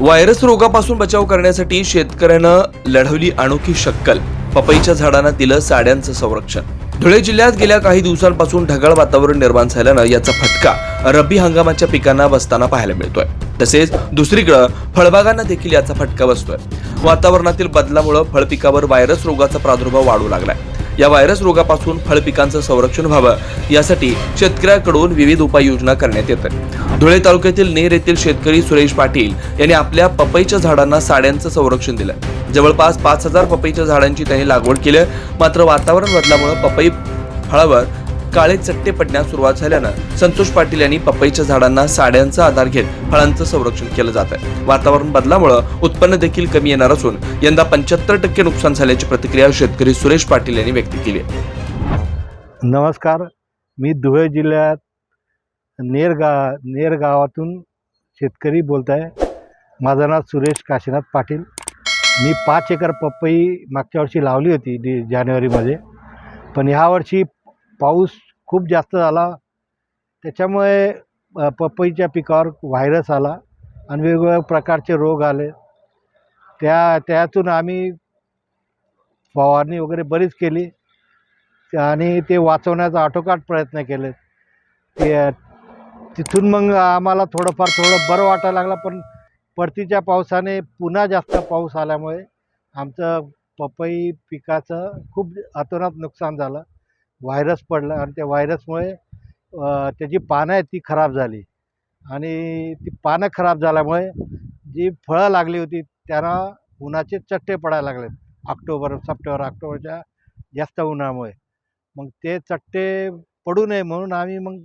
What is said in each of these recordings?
Virus रोगापासून बचाव करण्यासाठी शेतकऱ्यानं लढवली अनोखी शक्कल. पपईच्या झाडांना दिलं साड्यांचं संरक्षण. धुळे जिल्ह्यात गेल्या काही दिवसांपासून ढगाळ वातावरण निर्माण झाल्यानं याचा फटका रब्बी हंगामाच्या पिकांना बसताना पाहायला मिळतोय. तसेच दुसरीकडं फळबागांना देखील याचा फटका बसतोय. वातावरणातील बदलामुळे फळपिकावर व्हायरस रोगाचा प्रादुर्भाव वाढू लागलाय. या व्हायरस रोगापासून फळ पिकांचं संरक्षण व्हावं यासाठी शेतकऱ्याकडून विविध उपाययोजना करण्यात येत धुळे तालुक्यातील नेर येथील शेतकरी सुरेश पाटील यांनी आपल्या पपईच्या झाडांना साड्यांचं संरक्षण दिलं. जवळपास पाच हजार पपईच्या झाडांची त्यांनी लागवड केली. मात्र वातावरण बदलामुळे पपई फळावर काळे चट्टे पडण्यास सुरुवात झाल्यानं संतोष पाटील यांनी पपईच्या झाडांना साड्यांचा आधार घेत फळांचं संरक्षण केलं जात आहे. वातावरण बदलामुळे उत्पन्न देखील कमी येणार असून यंदा पंच्याहत्तर टक्के नुकसान झाल्याची प्रतिक्रिया शेतकरी सुरेश पाटील यांनी व्यक्त केली नमस्कार. मी धुळे जिल्ह्यात नेर गा नेर गावातून शेतकरी बोलत आहे माझं नाव सुरेश काशीनाथ पाटील. मी पाच एकर पपई मागच्या वर्षी लावली होती डि जानेवारीमध्ये. पण ह्या वर्षी पाऊस खूप जास्त झाला. त्याच्यामुळे पपईच्या पिकावर व्हायरस आला आणि वेगवेगळ्या प्रकारचे रोग आले. त्या त्यातून आम्ही फवारणी वगैरे बरीच केली आणि ते वाचवण्याचा आटोकाट प्रयत्न केले. ते तिथून मग आम्हाला थोडंफार थोडं बरं वाटायला लागलं पण परतीच्या पावसाने पुन्हा जास्त पाऊस आल्यामुळे आमचं पपई पिकाचं खूप अतोनात नुकसान झालं. व्हायरस पडलं आणि त्या व्हायरसमुळे त्याची पानं आहेत ती खराब झाली. आणि ती पानं खराब झाल्यामुळे जी फळं लागली होती त्यांना उन्हाचे चट्टे पडायला लागले ऑक्टोबर सप्टेंबर ऑक्टोबरच्या जास्त उन्हामुळे. मग ते चट्टे पडू नये म्हणून आम्ही मग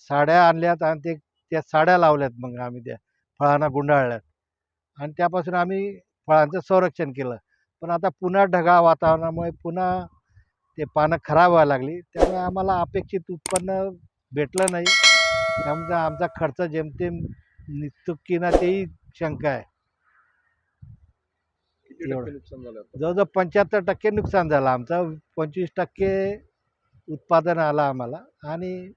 साड्या आणल्यात आणि ते त्या साड्या लावल्यात मग आम्ही त्या फळांना गुंडाळल्यात. आणि त्यापासून आम्ही फळांचं संरक्षण केलं. पण आता पुन्हा ढगाळ वातावरणामुळे पुन्हा ते पानं खराब व्हायला लागली. त्यामुळे आम्हाला अपेक्षित उत्पन्न भेटलं नाही. त्यामुळे आमचा खर्च जेमतेम निघतो की ना तेही शंका आहे. जवळजवळ पंच्याहत्तर टक्के नुकसान झालं आमचं. पंचवीस टक्के उत्पादन आलं आम्हाला. आणि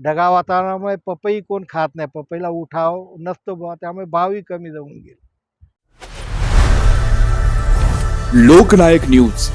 ढगाळ वातावरणामुळे पपई कोण खात नाही. पपईला उठाव नसतो बुवा. त्यामुळे भावही कमी जाऊन गेले. लोकनायक न्यूज.